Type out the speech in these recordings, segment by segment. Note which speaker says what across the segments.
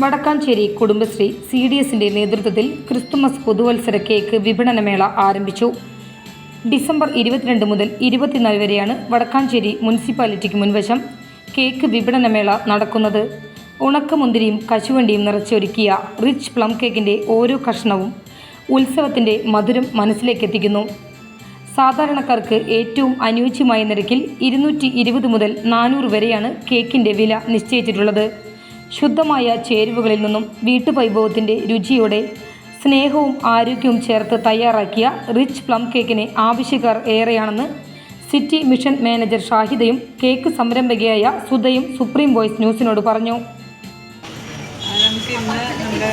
Speaker 1: Vadakkanchery Kudumbashree C D എസിന്റെ നേതൃത്വത്തിൽ Christmas പുതുവത്സര കേക്ക് വിപണനമേള ആരംഭിച്ചു. ഡിസംബർ ഇരുപത്തിരണ്ട് മുതൽ ഇരുപത്തിനാല് വരെയാണ് വടക്കാഞ്ചേരി മുനിസിപ്പാലിറ്റിക്ക് മുൻവശം കേക്ക് വിപണനമേള നടക്കുന്നത്. ഉണക്കമുന്തിരിയും കശുവണ്ടിയും നിറച്ചൊരുക്കിയ റിച്ച് പ്ലം കേക്കിന്റെ ഓരോ കഷ്ണവും ഉത്സവത്തിന്റെ മധുരം മനസ്സിലേക്കെത്തിക്കുന്നു. സാധാരണക്കാർക്ക് ഏറ്റവും അനുയോജ്യമായ നിരക്കിൽ ഇരുന്നൂറ്റി ഇരുപത് മുതൽ നാനൂറ് വരെയാണ് കേക്കിന്റെ വില നിശ്ചയിച്ചിട്ടുള്ളത്. ശുദ്ധമായ ചേരുവകളിൽ നിന്നും വീട്ടുവൈഭവത്തിന്റെ രുചിയോടെ സ്നേഹവും ആരോഗ്യവും ചേർത്ത് തയ്യാറാക്കിയ റിച്ച് പ്ലം കേക്കിന് ആവശ്യക്കാർ ഏറെയാണെന്ന് സിറ്റി മിഷൻ മാനേജർ ഷാഹിദയും കേക്ക് സംരംഭകയായ സുധയും സുപ്രീം വോയിസ് ന്യൂസിനോട് പറഞ്ഞു.
Speaker 2: നമുക്ക് ഇന്ന് നമ്മുടെ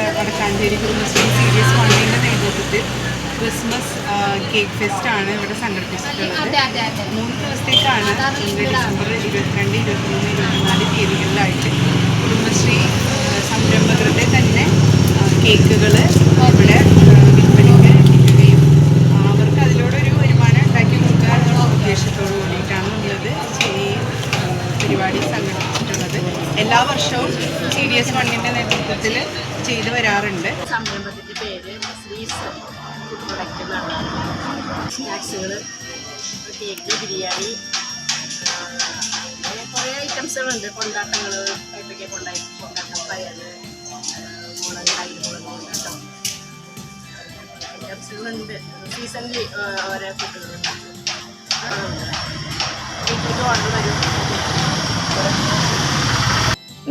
Speaker 2: ക്രിസ്മസ് കേക്ക് ഫെസ്റ്റ് ആണ് ഇവിടെ സംഘടിപ്പിച്ചിട്ടുള്ളത്. മൂന്ന് ദിവസത്തേക്കാണ് ഡിസംബർ ഇരുപത്തിരണ്ട് ഇരുപത്തിമൂന്ന് ഇരുപത്തിനാല് തീയതികളിലായിട്ട് കുടുംബശ്രീ സംരംഭകരുടെ തന്നെ കേക്കുകൾ ഇവിടെ വിൽപ്പനയ്ക്ക് എത്തിക്കുകയും ആ, അവർക്ക് അതിലൂടെ ഒരു വരുമാനം ഉണ്ടാക്കി കൊടുക്കുക എന്നുള്ള ഉദ്ദേശത്തോടു കൂടിയിട്ടാണ് നമ്മളിത് ഈ ആ, പരിപാടി സംഘടിപ്പിച്ചിട്ടുള്ളത്. എല്ലാ വർഷവും സി ഡി എസ് ഫണ്ടിന്റെ നേതൃത്വത്തിൽ ചെയ്തു വരാറുണ്ട്.
Speaker 3: സംരംഭത്തിന്റെ പേര് ശ്രീസ് ഫുഡ് പ്രൊഡക്റ്റ് എന്നാണ് സ്നാക്സുകൾ കേക്ക് ബിരിയാണി അങ്ങനെ കുറേ ഐറ്റംസുകളുണ്ട്. കൊണ്ടാട്ടങ്ങൾ ഏത്തയ്ക്ക കൊണ്ടായി കൊണ്ടാട്ടം പയർ മുളക് അരിമുളക് കൊണ്ടാട്ടം ഐറ്റംസുകളുണ്ട് സീസണിൽ ഓരോ ഫുഡുകളുണ്ട് വീട്ടിലേക്ക് ഓർഡർ വരും.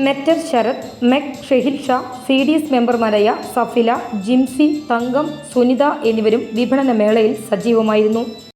Speaker 1: മെറ്റർ Sarath മെക് Shehil Shah C D S മെമ്പർമാരായ സഫില ജിംസി തങ്കം സുനിത എന്നിവരും വിപണന മേളയിൽ സജീവമായിരുന്നു.